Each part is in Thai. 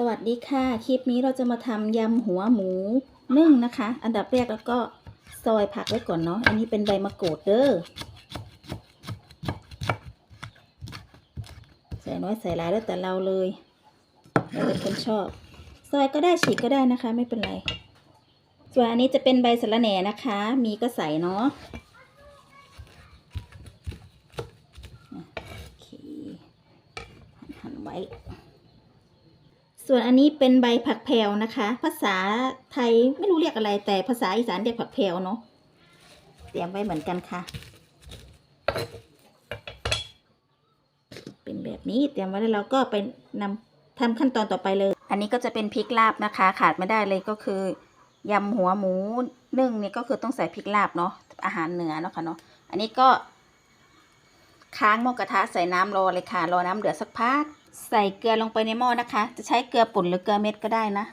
สวัสดีค่ะ คลิปนี้เราจะมาทำยำหัวหมูนึ่งนะคะ อันดับแรกแล้วก็ซอยผักไว้ก่อนเนาะ อันนี้เป็นใบมะกรูดเด้อ ใส่น้อยใส่หลายแล้วแต่เราเลยเราเป็นคนชอบ ซอยก็ได้ฉีกก็ได้นะคะ ไม่เป็นไร ส่วนอันนี้จะเป็นใบสะระแหน่นะคะ มีก็ใส่เนาะโอเคหั่นไว้ ส่วนอันนี้เป็นใบผักแพวนะคะ ภาษาไทยไม่รู้เรียกอะไรแต่ภาษาอีสานเรียกผักแพวเนาะเตรียมไว้เหมือนกันค่ะ เป็นแบบนี้เตรียมไว้แล้วเราก็ไปนำทำขั้นตอนต่อไปเลย อันนี้ก็จะเป็นพริกลาบนะคะ ขาดไม่ได้เลยก็คือยำหัวหมูนึ่งเนี่ยก็คือต้องใส่พริกลาบเนาะอาหารเหนือเนาะค่ะเนาะอันนี้ก็ ค้างหม้อกระทะใส่น้ำรอเลยค่ะ รอน้ำเดือดสักพัก ใส่เกลือลงไปในหม้อนะคะ จะใช้เกลือป่นหรือเกลือเม็ดก็ได้นะ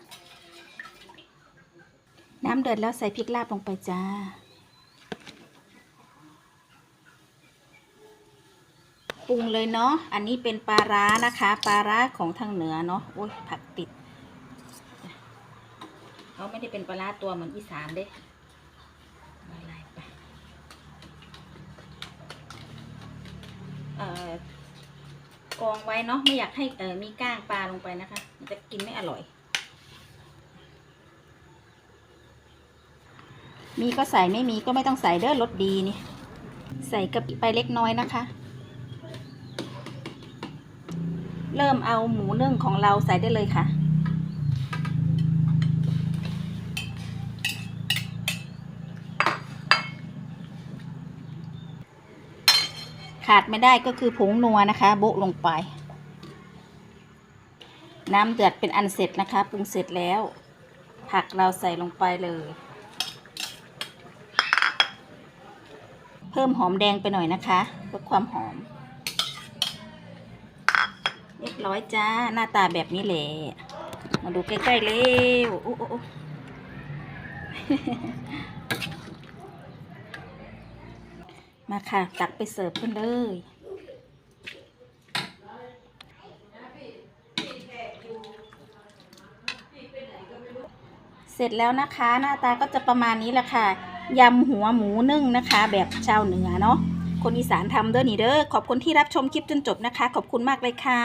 น้ำเดือดแล้วใส่พริกลาบลงไปจ้า ปรุงเลยเนาะ อันนี้เป็นปลาร้านะคะ ปลาร้าของทางเหนือเนาะ โอ้ยผักติดเขาไม่ได้เป็นปลาร้าตัวเหมือนอีสานเด้ละลายไป เอ่อ กองไว้เนาะไม่อยากให้มีก้างปลาลงไปนะคะ มันจะกินไม่อร่อย มีก็ใส่ไม่มีก็ไม่ต้องใส่เด้อรสดีนี่ใส่กะปิไปเล็กน้อยนะคะ เริ่มเอาหมูนึ่งของเราใส่ได้เลยค่ะ ขาดไม่ได้ก็คือผงนัวนะคะโบะลงไป น้ำเดือดเป็นอันเสร็จนะคะปรุงเสร็จแล้ว ผักเราใส่ลงไปเลย เพิ่มหอมแดงไปหน่อยนะคะเพื่อความหอมเรียบร้อยจ้าหน้าตาแบบนี้แหละมาดูใกล้ๆเร็วโอ้โอ้โอ มาค่ะ ตักไปเสิร์ฟเพื่อนเลย เสร็จแล้วนะคะ หน้าตาก็จะประมาณนี้แหละค่ะยำหัวหมูนึ่งนะคะ แบบชาวเหนือเนาะคนอีสานทำเด้อนี่เด้อขอบคุณที่รับชมคลิปจนจบนะคะ ขอบคุณมากเลยค่ะ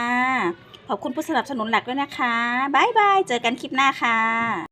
ขอบคุณผู้สนับสนุนหลักด้วยนะคะบ๊ายบายเจอกันคลิปหน้าค่ะ